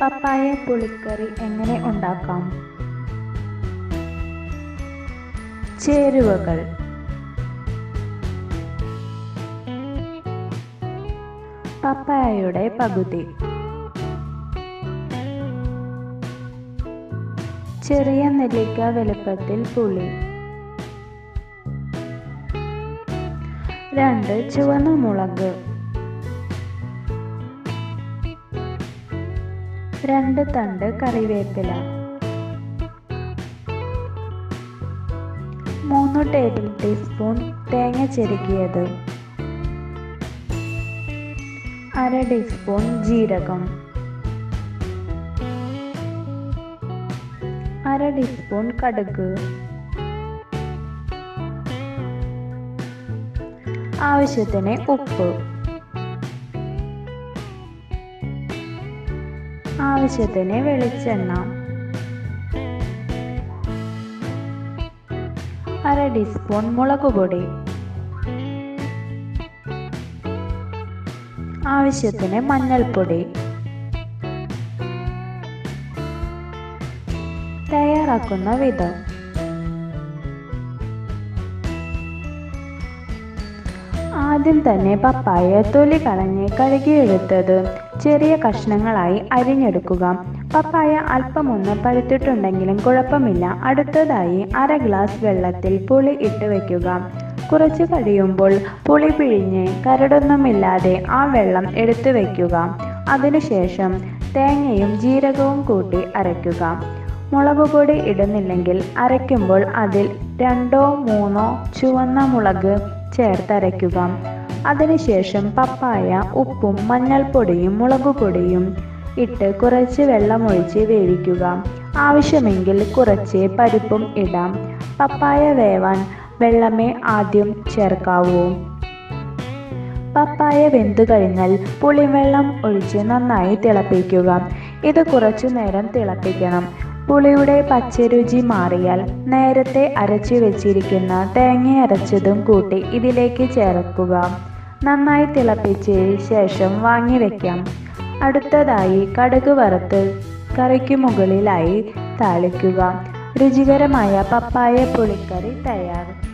പപ്പായ പുളിക്കറി എങ്ങനെ ഉണ്ടാക്കാം? ചേരുവകൾ. പപ്പായയുടെ പകുതി. ചെറിയ നെല്ലിക്ക വലുപ്പത്തിൽ പുളി. രണ്ട് ചുവന്ന മുളക്. രണ്ട് തണ്ട് കറിവേപ്പില. മൂന്ന് ടേബിൾ ടീസ്പൂൺ തേങ്ങ ചെരുകിയത്. അര ടീസ്പൂൺ ജീരകം. അര ടീസ്പൂൺ കടുക്. ആവശ്യത്തിന് ഉപ്പ്. ആവശ്യത്തിന് വെളിച്ചെണ്ണ. അര ടീസ്പൂൺ മുളക് പൊടി. ആവശ്യത്തിന് മഞ്ഞൾപ്പൊടി. തയ്യാറാക്കുന്ന വിധം. ആദ്യം തന്നെ പപ്പായ തൊലി കളഞ്ഞ് കഴുകിയെടുത്തത്. ചെറിയ കഷ്ണങ്ങളായി അരിഞ്ഞെടുക്കുക. പപ്പായ അല്പമൊന്ന് പഴുത്തിട്ടുണ്ടെങ്കിലും കുഴപ്പമില്ല. അടുത്തതായി അര ഗ്ലാസ് വെള്ളത്തിൽ പുളി ഇട്ട് വയ്ക്കുക കുറച്ച് കഴിയുമ്പോൾ പുളി പിഴിഞ്ഞ് കരടൊന്നുമില്ലാതെ ആ വെള്ളം എടുത്തു വയ്ക്കുക അതിനുശേഷം തേങ്ങയും ജീരകവും കൂട്ടി അരയ്ക്കുക മുളക് പൊടി ഇടുന്നില്ലെങ്കിൽ അരയ്ക്കുമ്പോൾ അതിൽ രണ്ടോ മൂന്നോ ചുവന്ന മുളക് ചേർത്തരയ്ക്കുക. അതിനുശേഷം പപ്പായ ഉപ്പും മഞ്ഞൾപ്പൊടിയും മുളകുപൊടിയും ഇട്ട് കുറച്ച് വെള്ളമൊഴിച്ച് വേവിക്കുക. ആവശ്യമെങ്കിൽ കുറച്ച് പരിപ്പും ഇടാം. പപ്പായ വേവാൻ വെള്ളമേ ആദ്യം ചേർക്കാവൂ. പപ്പായ വെന്തു കഴിഞ്ഞാൽ പുളിവെള്ളം ഒഴിച്ച് നന്നായി തിളപ്പിക്കുക. ഇത് കുറച്ചു നേരം തിളപ്പിക്കണം. പുളിയുടെ പച്ചരുചി മാറിയാൽ നേരത്തെ അരച്ചു വെച്ചിരിക്കുന്ന തേങ്ങ അരച്ചതും കൂട്ടി ഇതിലേക്ക് ചേർക്കുക. നന്നായി തിളപ്പിച്ച് ശേഷം വാങ്ങി വെക്കാം. അടുത്തതായി കടുക് വറുത്ത് കറിക്ക് മുകളിലായി താളിക്കുക. രുചികരമായ പപ്പായ പുളിക്കറി തയ്യാർ.